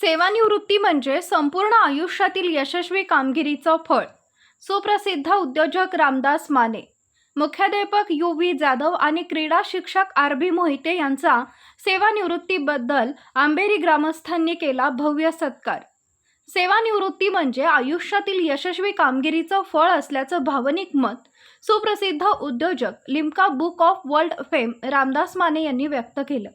सेवानिवृत्ती म्हणजे संपूर्ण आयुष्यातील यशस्वी कामगिरीचं फळ. सुप्रसिद्ध उद्योजक रामदास माने मुख्याध्यापक यू व्ही जाधव आणि क्रीडा शिक्षक आर बी मोहिते यांचा सेवानिवृत्तीबद्दल आंबेरी ग्रामस्थांनी केला भव्य सत्कार. सेवानिवृत्ती म्हणजे आयुष्यातील यशस्वी कामगिरीचं फळ असल्याचं भावनिक मत सुप्रसिद्ध उद्योजक Limca book of world fame Ramdas Mane यांनी व्यक्त केलं.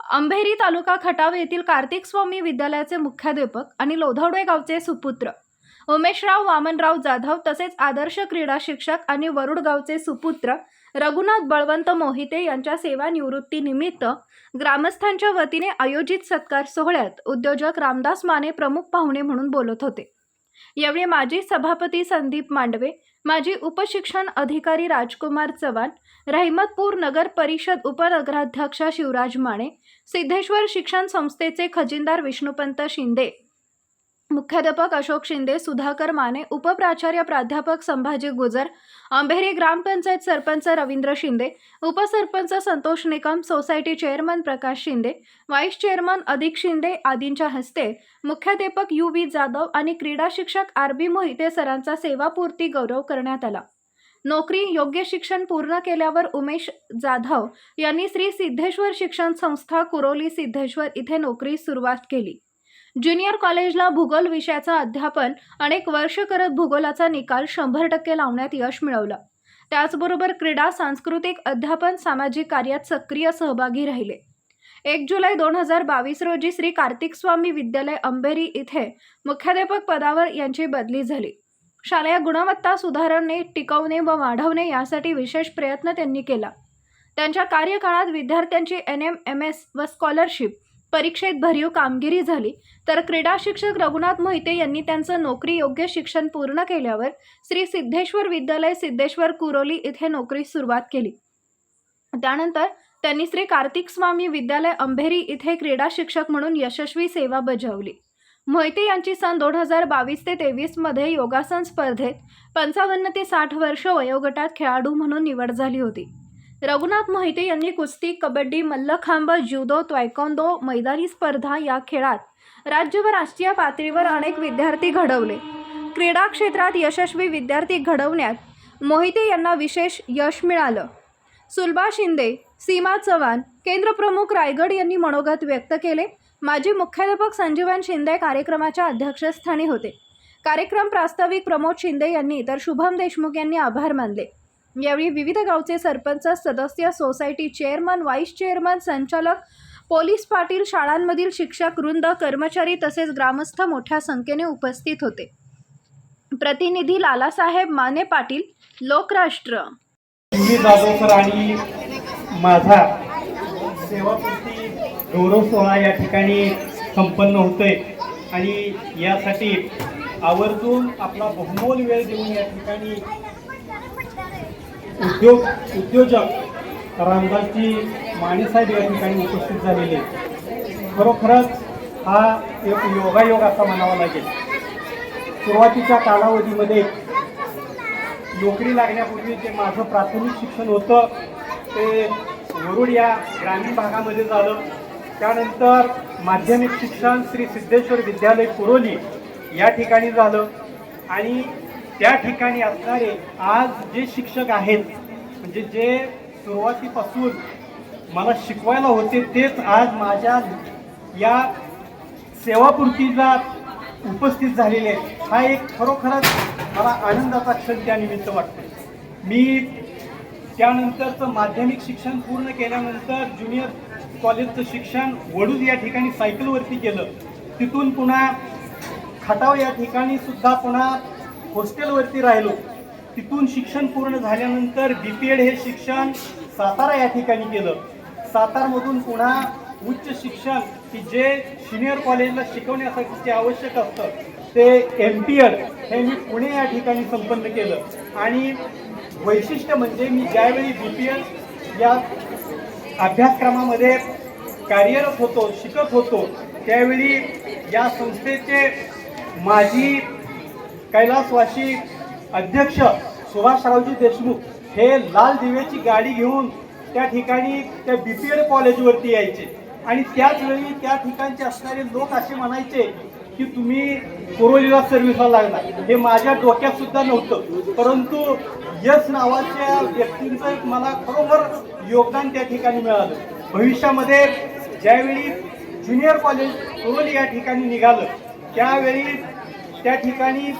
अंभेरी तालुका खटाव येथील कार्तिक स्वामी विद्यालयाचे मुख्याध्यापक आणि लोधावडे गावचे सुपुत्र. उमेशराव वामनराव जाधव तसेच आदर्श क्रीडा शिक्षक आणि वरुड गावचे सुपुत्र रघुनाथ बळवंत मोहिते यांच्या सेवानिवृत्तीनिमित्त ग्रामस्थांच्या वतीने आयोजित सत्कार सोहळ्यात उद्योजक रामदास माने प्रमुख पाहुणे म्हणून बोलत होते. यावेळी माजी सभापती संदीप मांडवे माजी उपशिक्षण अधिकारी राजकुमार चव्हाण रहिमतपूर नगर परिषद उपनगराध्यक्ष शिवराज माने सिद्धेश्वर शिक्षण संस्थेचे खजिनदार विष्णुपंत शिंदे मुख्याध्यापक अशोक शिंदे सुधाकर माने उपप्राचार्य प्राध्यापक संभाजी गुजर अंभेरी ग्रामपंचायत सरपंच रवींद्र शिंदे उपसरपंच Santosh Nikam society chairman Prakash Shinde vice chairman Adhik Shinde आदींच्या हस्ते मुख्याध्यापक यू व्ही जाधव आणि क्रीडा शिक्षक आर बी मोहिते सरांचा सेवापूर्ती गौरव करण्यात आला. नोकरी योग्य शिक्षण पूर्ण केल्यावर उमेश जाधव यांनी श्री सिद्धेश्वर शिक्षण संस्था कुरोली सिद्धेश्वर इथे नोकरी सुरुवात केली. ज्युनियर कॉलेजला भूगोल विषयाचं अध्यापन अनेक वर्ष करत भूगोलाचा निकाल शंभर टक्के लावण्यात यश मिळवलं. त्याचबरोबर क्रीडा सांस्कृतिक अध्यापन सामाजिक कार्यात सक्रिय सहभागी राहिले. एक जुलै दोन हजार बावीस रोजी श्री कार्तिक स्वामी विद्यालय अंबेरी इथे मुख्याध्यापक पदावर यांची बदली झाली. शालेय गुणवत्ता सुधारणे टिकवणे व वाढवणे यासाठी विशेष प्रयत्न त्यांनी केला. त्यांच्या कार्यकाळात विद्यार्थ्यांची एन एम एम एस व स्कॉलरशिप परीक्षेत भरीव कामगिरी झाली तर क्रीडा शिक्षक रघुनाथ मोहिते यांनी त्यांचं नोकरी योग्य शिक्षण पूर्ण केल्यावर श्री सिद्धेश्वर विद्यालय सिद्धेश्वर कुरोली इथे नोकरी सुरुवात केली. त्यानंतर त्यांनी श्री कार्तिक स्वामी विद्यालय अंभेरी इथे क्रीडा शिक्षक म्हणून यशस्वी सेवा बजावली. मोहिते यांची सन दोन हजार बावीस ते तेवीसमध्ये योगासन स्पर्धेत पंचावन्न ते साठ वर्ष वयोगटात खेळाडू म्हणून निवड झाली होती. रघुनाथ मोहिते यांनी कुस्ती कबड्डी मल्लखांब ज्युदो त्वायकोंदो मैदानी स्पर्धा या खेळात राज्य व राष्ट्रीय पातळीवर अनेक विद्यार्थी घडवले. क्रीडा क्षेत्रात यशस्वी विद्यार्थी घडवण्यात मोहिते यांना विशेष यश मिळालं. सुलभा शिंदे सीमा चव्हाण केंद्रप्रमुख रायगड यांनी मनोगत व्यक्त केले. माजी मुख्याध्यापक संजीवन शिंदे कार्यक्रमाच्या अध्यक्षस्थानी होते. कार्यक्रम प्रास्ताविक प्रमोद शिंदे यांनी तर शुभम देशमुख यांनी आभार मानले. यावेळी विविध गावचे सरपंच सदस्य सोसायटी चेअरमन व्हाईस चेअरमन संचालक पोलीस पाटील शाळांमधील शिक्षक वृंद कर्मचारी तसेच ग्रामस्थ मोठ्या संख्येने उपस्थित होते. प्रतिनिधी लालासाहेब माने पाटील लोकराष्ट्र. मी जाधव आणि माझा सेवापूर्ती गौरव सोहळा या ठिकाणी संपन्न होतोय. आणि यासाठी आवर्जून आपला बहुमोल वेळ देऊन या ठिकाणी उद्योग उद्योजक रामदासजी मानेसाहेब या ठिकाणी उपस्थित झालेले खरोखरच हा एक योगायोग असा म्हणावा लागेल. सुरुवातीच्या कालावधीमध्ये नोकरी लागण्यापूर्वी जे माझं प्राथमिक शिक्षण होतं ते वरुड या ग्रामीण भागामध्ये झालं. त्यानंतर माध्यमिक शिक्षण श्री सिद्धेश्वर विद्यालय कुरोली या ठिकाणी झालं. आणि त्या ठिकाणी असणारे आज जे शिक्षक आहेत म्हणजे जे सुरुवातीपासून मला शिकवायला होते तेच आज माझ्या या सेवापूर्तीला उपस्थित झालेले हा एक खरोखरच मला आनंदाचा क्षण त्यानिमित्त वाटतो. मी त्यानंतरचं माध्यमिक शिक्षण पूर्ण केल्यानंतर ज्युनियर कॉलेजचं शिक्षण वडूज या ठिकाणी सायकलवरती केलं. तिथून पुन्हा खटाव या ठिकाणी सुद्धा पुन्हा हॉस्टेलवरती राहिलो. तिथून शिक्षण पूर्ण झाल्यानंतर बी पी एड हे शिक्षण सातारा या ठिकाणी केलं. सातारमधून पुन्हा उच्च शिक्षण की जे सिनियर कॉलेजला शिकवण्यासाठी जे आवश्यक असतं ते एम पी एड हे मी पुणे या ठिकाणी संपन्न केलं. आणि वैशिष्ट्य म्हणजे मी ज्यावेळी बी पी एड या अभ्यासक्रमामध्ये कार्यरत होतो शिकत होतो त्यावेळी या संस्थेचे माजी कैलासवासी अध्यक्ष सुभाषरावजी देशमुख हे लाल दिव्याची गाडी घेऊन त्या ठिकाणी त्या बी पी एल कॉलेजवरती यायचे. आणि त्याच वेळी त्या ठिकाणचे असणारे लोक असे म्हणायचे की तुम्ही कोरोलीला सर्व्हिसला लागला हे माझ्या डोक्यात सुद्धा नव्हतं. परंतु यश नावाच्या व्यक्तींचं एक मला खरोखर योगदान त्या ठिकाणी मिळालं. भविष्यामध्ये ज्यावेळी ज्युनियर कॉलेज कोरोली या ठिकाणी निघालं त्यावेळी त्या ठिकाणी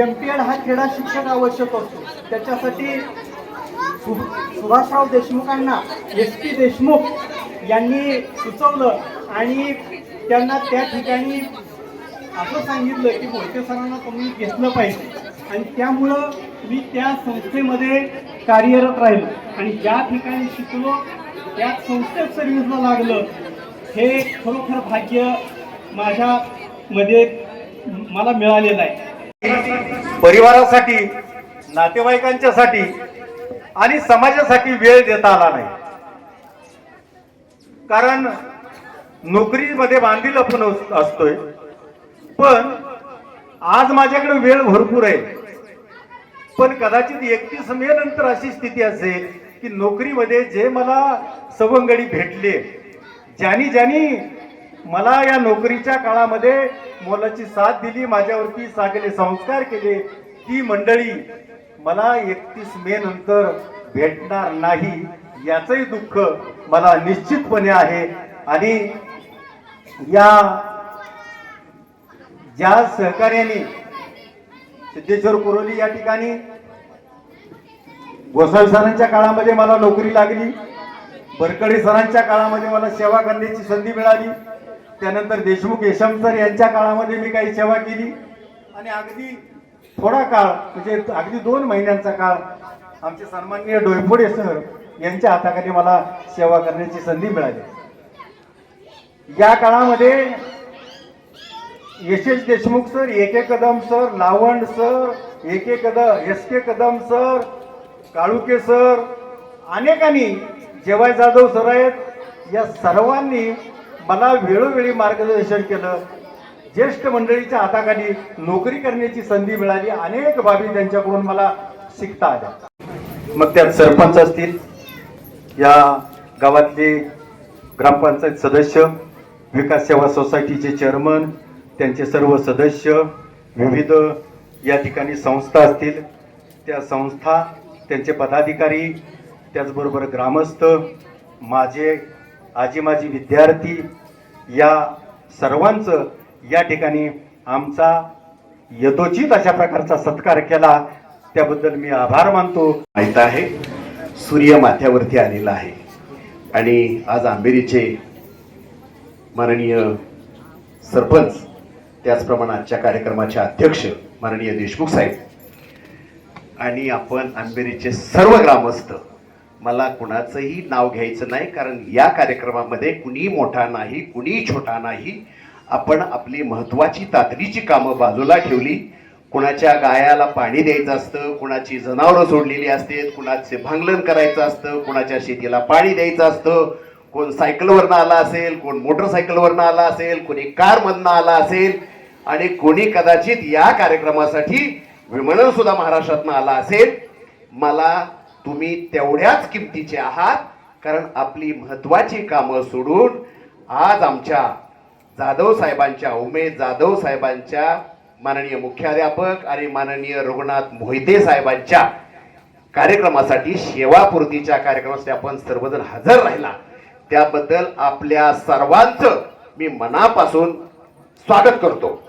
एम पी एड हा क्रीडा शिक्षक आवश्यक असतो. त्याच्यासाठी सु- सुभाषराव देशमुखांना एस पी देशमुख यांनी सुचवलं आणि त्यांना त्या ठिकाणी असं सांगितलं की मोहिते सरांना तुम्ही घेतलं पाहिजे. आणि त्यामुळं मी त्या संस्थेमध्ये कार्यरत राहिलो. आणि ज्या ठिकाणी शिकलो त्या संस्थेत सर्व्हिसला लागलं हे खरोखर भाग्य माझ्यामध्ये मला मिळालेलं आहे परिवारासाठी नातेवाईकांच्यासाठी आणि समाजासाठी वेळ देता आला नाही. कारण नोकरीमध्ये बांधील आपण अस- असतोय. पण आज माझ्याकडे वेळ भरपूर आहे. पण कदाचित एकतीस मे नंतर अशी स्थिती असेल की नोकरीमध्ये जे मला सवंगडी भेटले ज्यानी ज्यानी मला या नोकरीच्या काळामध्ये मोलाची साथ दिली माझ्यावरती सागले संस्कार केले. ती मंडळी मला एकतीस मे नंतर भेटणार नाही याचंही दुःख मला निश्चितपणे आहे. आणि या ज्या सहकार्याने सिद्धेश्वर कुरोली या ठिकाणी गोसावी सरांच्या काळामध्ये मला नोकरी लागली बरकडे सरांच्या काळामध्ये मला सेवा करण्याची संधी मिळाली त्यानंतर देशमुख यशम सर यांच्या काळामध्ये मी काही सेवा केली. आणि अगदी थोडा काळ म्हणजे अगदी दोन महिन्यांचा काळ आमचे सन्माननीय डोयफोडे सर यांच्या हाताखाली मला सेवा करण्याची संधी मिळाली. या काळामध्ये Yashesh Deshmukh sir A K Kadam sir Lawand sir A K Kadam S K Kadam sir Kaluke sir अनेकांनी जेवाय जाधव सर आहेत या सर्वांनी मला वेळोवेळी मार्गदर्शन केलं. ज्येष्ठ मंडळीच्या हाताखाली नोकरी करण्याची संधी मिळाली. अनेक बाबी त्यांच्याकडून मला शिकता आल्या. मग त्यात सरपंच असतील. या गावातले ग्रामपंचायत सदस्य विकास सेवा सोसायटीचे चेअरमन त्यांचे सर्व सदस्य विविध या ठिकाणी संस्था असतील. त्या संस्था त्यांचे पदाधिकारी त्याचबरोबर ग्रामस्थ माझे आजी माझी विद्यार्थी या सर्वांचं या ठिकाणी आमचा यथोचित अशा प्रकारचा सत्कार केला त्याबद्दल मी आभार मानतो. माहीत आहे सूर्य माथ्यावरती आलेला आहे. आणि आज आंबेरीचे माननीय सरपंच त्याचप्रमाणे आजच्या कार्यक्रमाचे अध्यक्ष माननीय देशमुख साहेब. आणि आपण आंबेरीचे सर्व ग्रामस्थ मला कुणाचंही नाव घ्यायचं नाही कारण या कार्यक्रमामध्ये कुणी मोठा नाही कुणी छोटा नाही. आपण आपली महत्त्वाची तातडीची कामं बाजूला ठेवली. कुणाच्या गायाला पाणी द्यायचं असतं कुणाची जनावरं सोडलेली असतात कुणाचे भांगलन करायचं असतं कुणाच्या शेतीला पाणी द्यायचं असतं. कोण सायकलवरनं आला असेल कोण मोटरसायकलवरनं आला असेल कोणी कारमधनं आला असेल आणि कोणी कदाचित या कार्यक्रमासाठी विमानन सुद्धा महाराष्ट्रातनं आला असेल. मला तुम्ही तेवढ्याच किमतीचे आहात कारण आपली महत्वाची कामं सोडून आज आमच्या जाधव साहेबांच्या उमेद जाधव साहेबांच्या माननीय मुख्याध्यापक आणि माननीय रघुनाथ मोहिते साहेबांच्या कार्यक्रमासाठी सेवापूर्तीच्या कार्यक्रमासाठी आपण सर्वजण हजर राहिला. त्याबद्दल आपल्या सर्वांचं मी मनापासून स्वागत करतो.